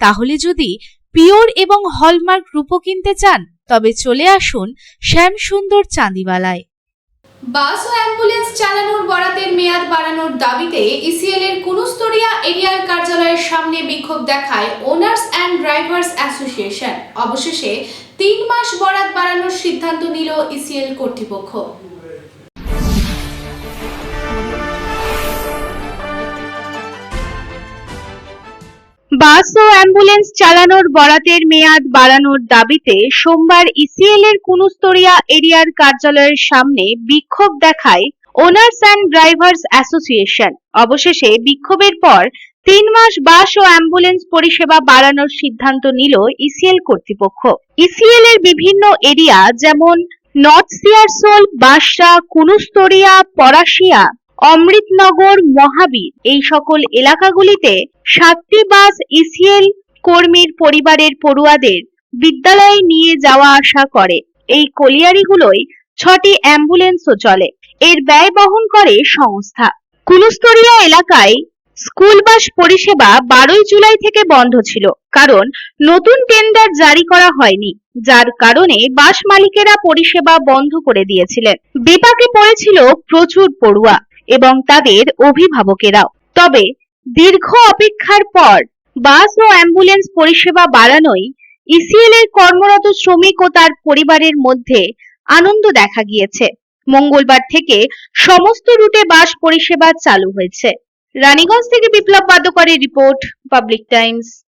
তাহলে যদি পিওর এবং হলমার্ক রূপো কিনতে চান, তবে চলে আসুন শ্যাম সুন্দর চাঁদিওয়ালায়। বাস ও অ্যাম্বুলেন্স চালানোর বরাতের মেয়াদ বাড়ানোর দাবিতে ইসিএল এর কুনুস্তরিয়া এরিয়ার কার্যালয়ের সামনে বিক্ষোভ দেখায় ওনার্স অ্যান্ড ড্রাইভার্স অ্যাসোসিয়েশন। অবশেষে তিন মাস বরাত বাড়ানোর সিদ্ধান্ত নিল ইসিএল কর্তৃপক্ষ। বাস ও অ্যাম্বুলেন্স চালানোর বরাতের মেয়াদ বাড়ানোর দাবিতে সোমবার ইসিএল এর কুনুস্তরিয়া এরিয়ার কার্যালয়ের সামনে বিক্ষোভ দেখায় ওনার্স অ্যান্ড ড্রাইভার্স অ্যাসোসিয়েশন। অবশেষে বিক্ষোভের পর তিন মাস বাস ও অ্যাম্বুলেন্স পরিষেবা বাড়ানোর সিদ্ধান্ত নিল ইসিএল কর্তৃপক্ষ। ইসিএল এর বিভিন্ন এরিয়া যেমন নর্থ সিয়ারসোল, বাসরা, কুনুস্তরিয়া, পরাশিয়া অমৃতনগর মহাবীর। এই সকল এলাকাগুলিতে সাতটি বাস ইসিএল কর্মীর পরিবারের পড়ুয়াদের বিদ্যালয়ে নিয়ে যাওয়া আসা করে। এই কলিয়ারিগুলোয় ছটি অ্যাম্বুলেন্সও চলে। এর ব্যয় বহন করে সংস্থা। কুলুস্তরিয়া এলাকায় স্কুল বাস পরিষেবা বারোই জুলাই থেকে বন্ধ ছিল, কারণ নতুন টেন্ডার জারি করা হয়নি, যার কারণে বাস মালিকেরা পরিষেবা বন্ধ করে দিয়েছিলেন। বিপাকে পড়েছিল প্রচুর পড়ুয়া। এবং তাদের অভিভাবকেরাও। তবে দীর্ঘ অপেক্ষার পর বাস ও অ্যাম্বুলেন্স পরিষেবা বাড়ানোই ইসিএল এর কর্মরত শ্রমিক ও তার পরিবারের মধ্যে আনন্দ দেখা গিয়েছে। মঙ্গলবার থেকে সমস্ত রুটে বাস পরিষেবা চালু হয়েছে। রানীগঞ্জ থেকে বিপ্লব বাদ্যকরের রিপোর্ট, পাবলিক টাইমস।